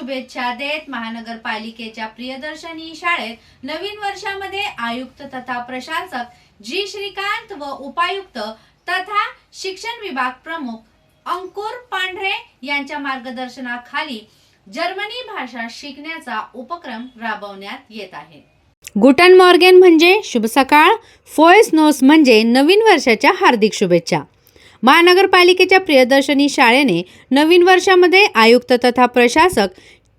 शुभेच्छा देत महानगरपालिकेच्या प्रियदर्शनी शाळेत नवीन वर्षामध्ये आयुक्त तथा प्रशासक जी श्रीकांत व उपायुक्त तथा शिक्षण विभाग प्रमुख अंकुर पांढरे यांच्या मार्गदर्शनाखाली जर्मनी भाषा शिकण्याचा उपक्रम राबवण्यात येत आहे. गुटन मॉर्गेन म्हणजे शुभ सकाळ फोयस नोस म्हणजे नवीन वर्षाच्या हार्दिक शुभेच्छा. महानगरपालिकेच्या प्रियदर्शनी शाळेने नवीन वर्षामध्ये आयुक्त तथा प्रशासक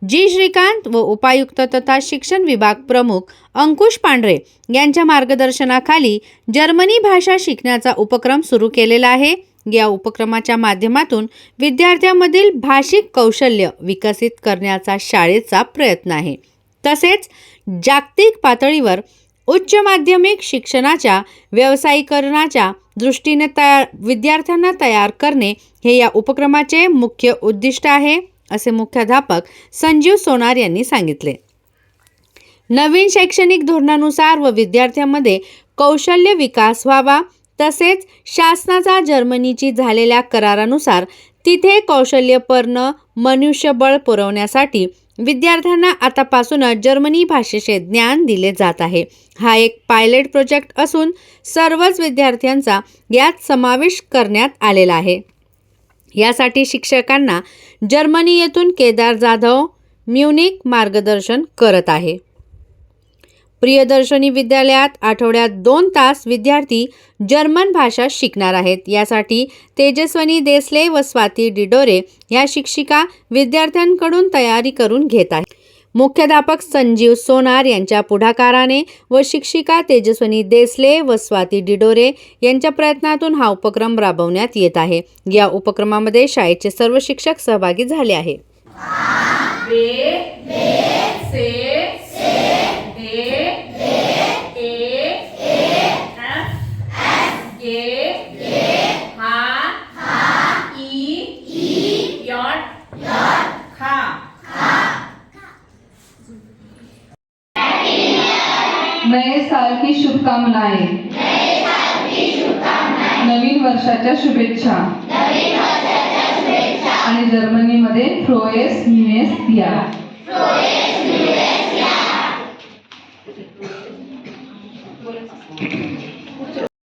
जी. श्रीकांत व उपायुक्त तथा शिक्षण विभाग प्रमुख अंकुश पांढरे यांच्या मार्गदर्शनाखाली जर्मनी भाषा शिकण्याचा उपक्रम सुरू केलेला आहे. या उपक्रमाच्या माध्यमातून विद्यार्थ्यांमधील भाषिक कौशल्य विकसित करण्याचा शाळेचा प्रयत्न आहे. तसेच जागतिक पातळीवर उच्च माध्यमिक शिक्षणाच्या व्यावसायिकरणाच्या दृष्टीने तयार विद्यार्थ्यांना तयार करणे हे या उपक्रमाचे मुख्य उद्दिष्ट आहे असे मुख्याध्यापक संजीव सोनार यांनी सांगितले. नवीन शैक्षणिक धोरणानुसार व विद्यार्थ्यांमध्ये कौशल्य विकास व्हावा तसेच शासनाचा जर्मनीची झालेल्या करारानुसार तिथे कौशल्यपर्ण मनुष्यबळ पुरवण्यासाठी विद्यार्थ्यांना आतापासूनच जर्मनी भाषेचे ज्ञान दिले जात आहे. हा एक पायलट प्रोजेक्ट असून सर्वच विद्यार्थ्यांचा यात समावेश करण्यात आलेला आहे. यासाठी शिक्षकांना जर्मनी येथून केदार जाधव म्युनिक मार्गदर्शन करत आहे. प्रियदर्शनी विद्यालयात आठवड्यात दोन तास विद्यार्थी जर्मन भाषा शिकणार आहेत. यासाठी तेजस्वनी देसले व स्वाती डिडोरे या शिक्षिका विद्यार्थ्यांकडून तयारी करून घेत आहेत. मुख्याध्यापक संजीव सोनार यांच्या पुढाकाराने व शिक्षिका तेजस्वनी देसले व स्वाती डिडोरे यांच्या प्रयत्नातून हा उपक्रम राबवण्यात येत आहे. या उपक्रमामध्ये शाळेचे सर्व शिक्षक सहभागी झाले आहे नए साल की शुभकामनाएं. नवीन वर्षाच्या शुभेच्छा. आणि जर्मनीमध्ये फ्रोएस न्यूएस दिया.